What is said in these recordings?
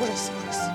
burası burası.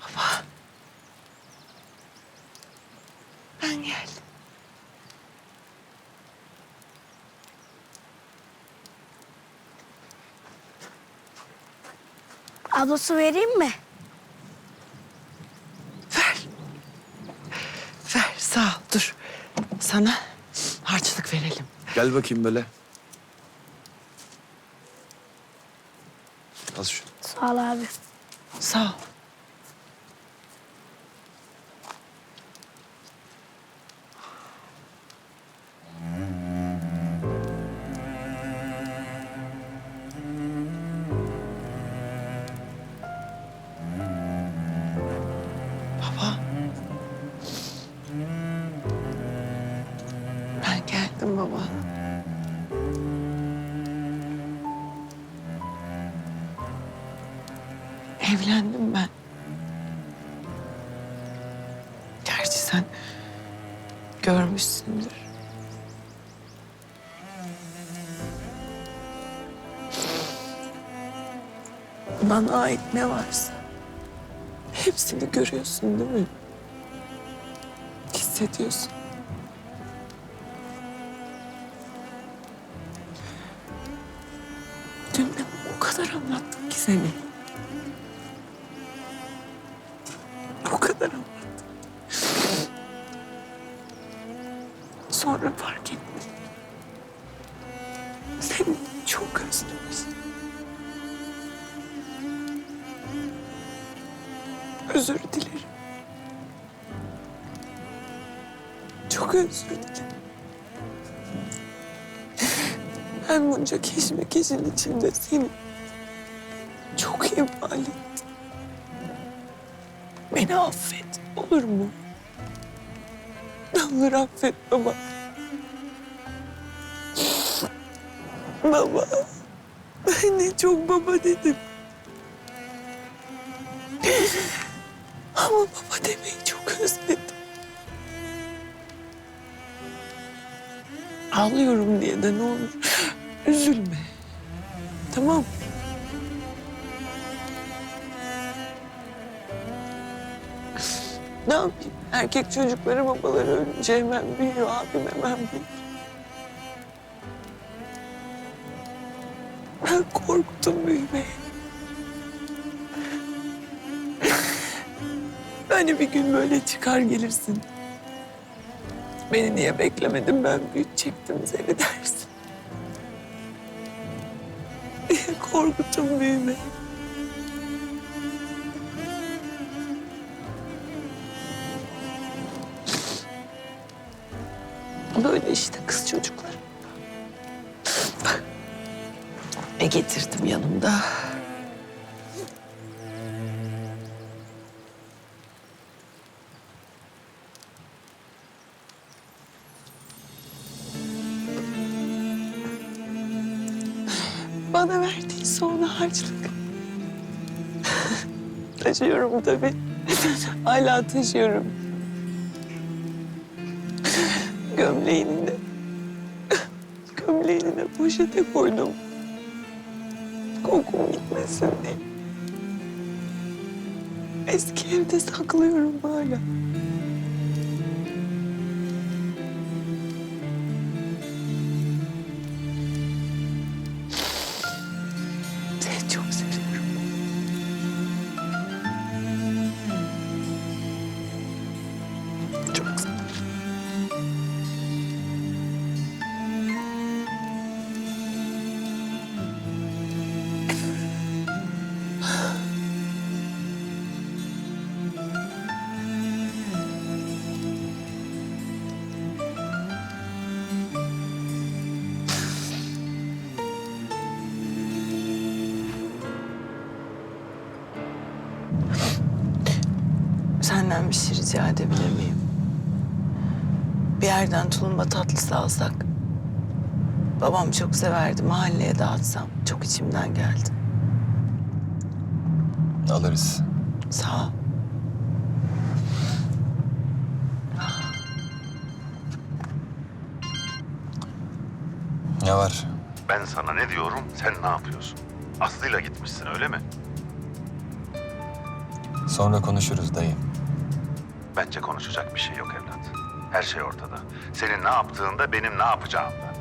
Baba. Ben geldim. Ablası vereyim mi? Ver. Ver sağ ol dur. Sana harçlık verelim. Gel bakayım böyle. Al şunu. Sağ ol abi. Sağ ol. Evlendim ben. Gerçi sen görmüşsündür. Bana ait ne varsa hepsini görüyorsun değil mi? Hissediyorsun. Seni. O kadar anlattım. Sonra fark ettim. Seni çok özlemiş. Özür dilerim. Çok özür dilerim. Ben bunca keşmekeşin içinde seni ihmal ettim. Beni affet olur mu? Ne affet baba. Baba. Ben de çok baba dedim. Ama baba demeyi çok özledim. Ağlıyorum diye de ne olur üzülme. Tamam mı? Ne yapayım? Erkek çocukları babaları ölünce hemen büyüyor. Abim hemen büyüyor. Ben korktum büyümeye. Hani bir gün böyle çıkar gelirsin. Beni niye beklemedin ben büyütecektim seni dersin. Diye korkuttum büyümeyi. Böyle işte kız çocukları. Ne getirdim yanımda? Bana verdiğin son harçlık. taşıyorum tabii. Hala taşıyorum. Gömleğini de. Poşete koydum. Kokum gitmesin diye. Eski evde saklıyorum hala. Bir şey rica edebilir miyim? Bir yerden tulumba tatlısı alsak. Babam çok severdi. Mahalleye dağıtsam çok içimden geldi. Alırız. Sağ ol. Ne var? Ben sana ne diyorum, sen ne yapıyorsun? Aslı'yla gitmişsin öyle mi? Sonra konuşuruz dayı. Bence konuşacak bir şey yok evlat. Her şey ortada. Senin ne yaptığında benim ne yapacağımda.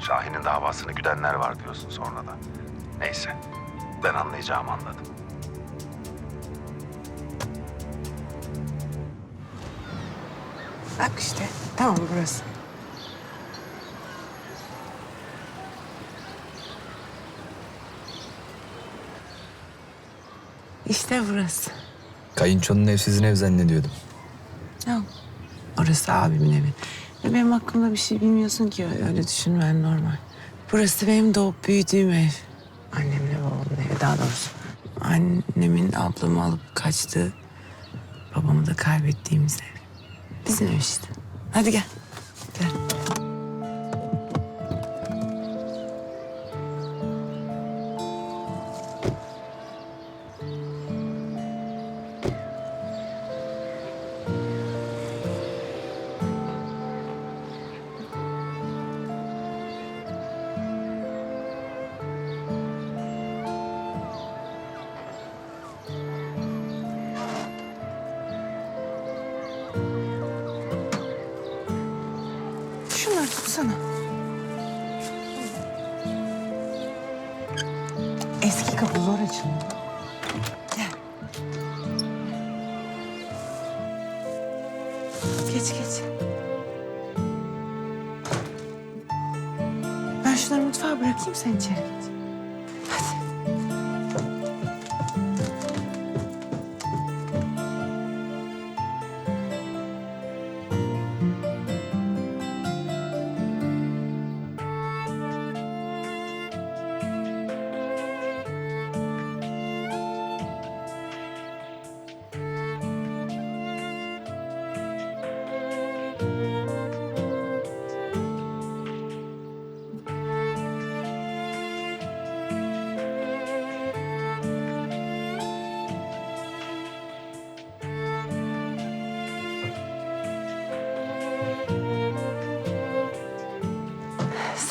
Şahin'in davasını güdenler var diyorsun sonra da. Neyse, ben anlayacağımı anladım. Bak işte. Tamam burası. İşte burası. Kayınçonun ev sizin ev zannediyordum. Yok. Orası abimin evi. Ve benim hakkımda bir şey bilmiyorsun ki öyle düşünmen normal. Burası benim doğup büyüdüğüm ev. Annemle babamın evi daha doğrusu. Annemin ablamı alıp kaçtığı, babamı da kaybettiğimiz ev. Bizim ev işte. Hadi. Gel. Eski kapı zor açılıyor. Gel. Geç geç. Ben şunları mutfağa bırakayım sen içeri geç.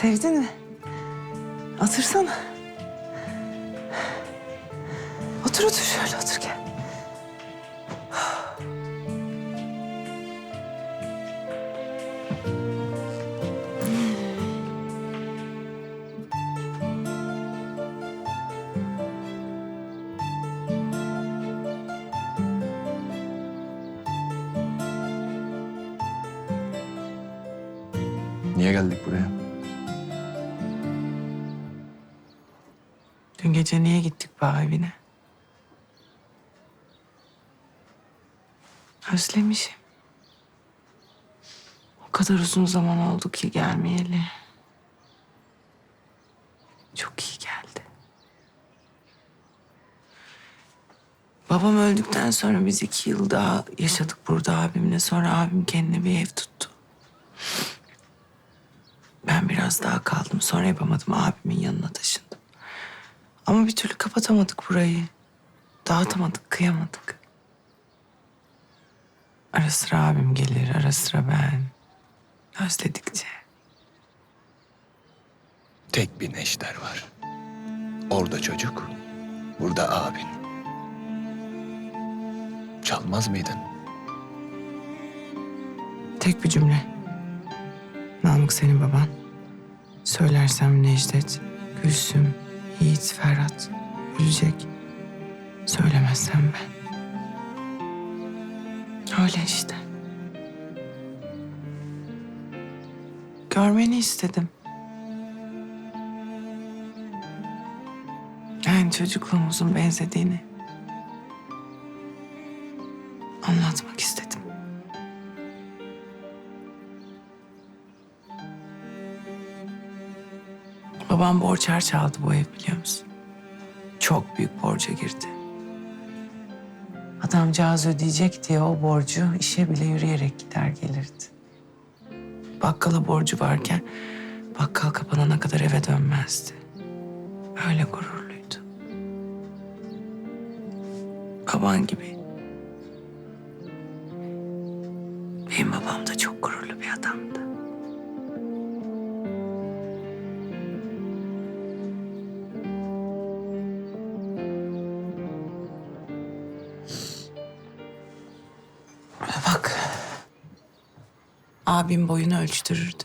Sevdin mi? Otursana. Otur otur şöyle otur gel. Niye geldik buraya? Gece niye gittik bağ evine? Özlemişim. O kadar uzun zaman oldu ki gelmeyeli. Çok iyi geldi. Babam öldükten sonra biz iki yıl daha yaşadık burada abimle. Sonra abim kendine bir ev tuttu. Ben biraz daha kaldım. Sonra yapamadım. Abimin yanına taşındım. Ama bir türlü kapatamadık burayı. Dağıtamadık, kıyamadık. Ara sıra abim gelir, ara sıra ben. Özledikçe. Tek bir neşter var. Orada çocuk, burada abin. Çalmaz mıydın? Tek bir cümle. Namık senin baban. Söylersem Necdet, Gülsüm, Yiğit, Ferhat ölecek. Söylemezsem ben. Öyle işte. Görmeni istedim. Yani çocukluğumuzun benzediğini Babam borç harç aldı bu ev biliyor musun? Çok büyük borca girdi. Adamcağız ödeyecek diye o borcu işe bile yürüyerek gider gelirdi. Bakkala borcu varken bakkal kapanana kadar eve dönmezdi. Öyle gururluydu. Baban gibi. Abim boyunu ölçtürürdü.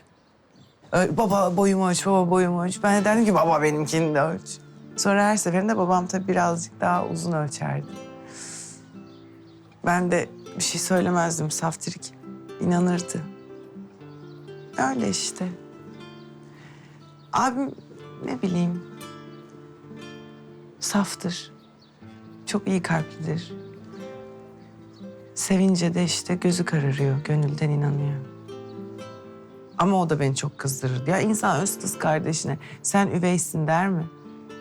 Baba boyumu ölç, baba boyumu ölç. Ben de derdim ki baba benimkini de ölç. Sonra her seferinde babam tabii birazcık daha uzun ölçerdi. Ben de bir şey söylemezdim saftirik. İnanırdı. Öyle işte. Abim ne bileyim saftır. Çok iyi kalplidir. Sevince de işte gözü kararıyor, gönülden inanıyor. Ama o da beni çok kızdırır. Ya insan öz kız kardeşine sen üveysin der mi?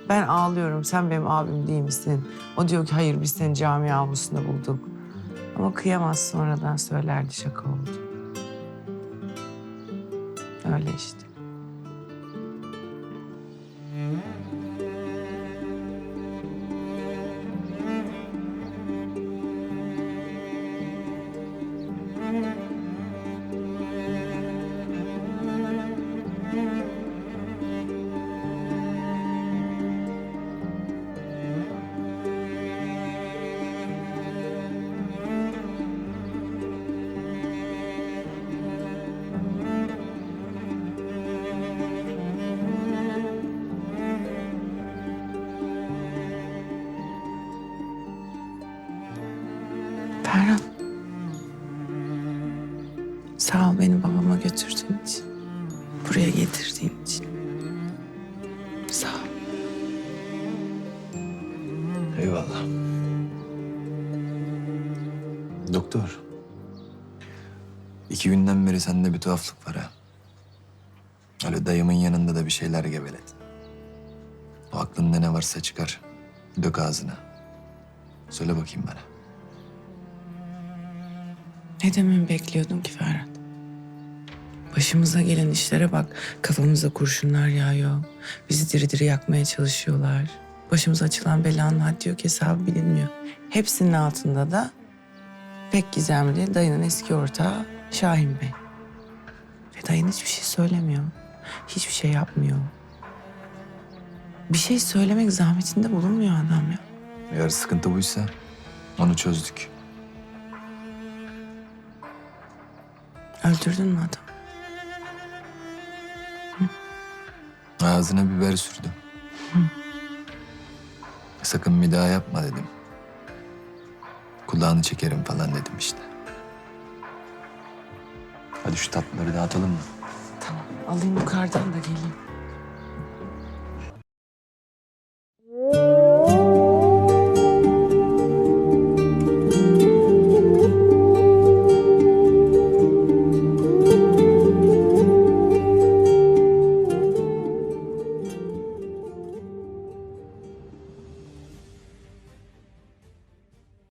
Ben ağlıyorum, sen benim abim değil misin? O diyor ki hayır biz seni cami avlusunda bulduk. Ama kıyamaz sonradan söylerdi şaka oldu. Öyle işte. Sağ ol beni babama götürdüğün için. Buraya getirdiğin için. Sağ ol. Eyvallah. Doktor. iki günden beri sende bir tuhaflık var ha. Öyle dayımın yanında da bir şeyler geveledin. O aklında ne varsa çıkar. Dök ağzına. Söyle bakayım bana. Ne dememi bekliyordun ki Ferhat? Başımıza gelen işlere bak. Kafamıza kurşunlar yağıyor. Bizi diri diri yakmaya çalışıyorlar. Başımıza açılan belanın haddi yok hesabı bilinmiyor. Hepsinin altında da pek gizemli dayının eski ortağı Şahin Bey. Ve dayın hiçbir şey söylemiyor. Hiçbir şey yapmıyor. Bir şey söylemek zahmetinde bulunmuyor adam ya. Eğer sıkıntı buysa onu çözdük. Öldürdün mü adamı? Ağzına biber sürdüm. Sakın bir daha yapma dedim. Kulağını çekerim falan dedim işte. Hadi şu tatlıları dağıtalım mı? Tamam alayım yukarıdan da geleyim.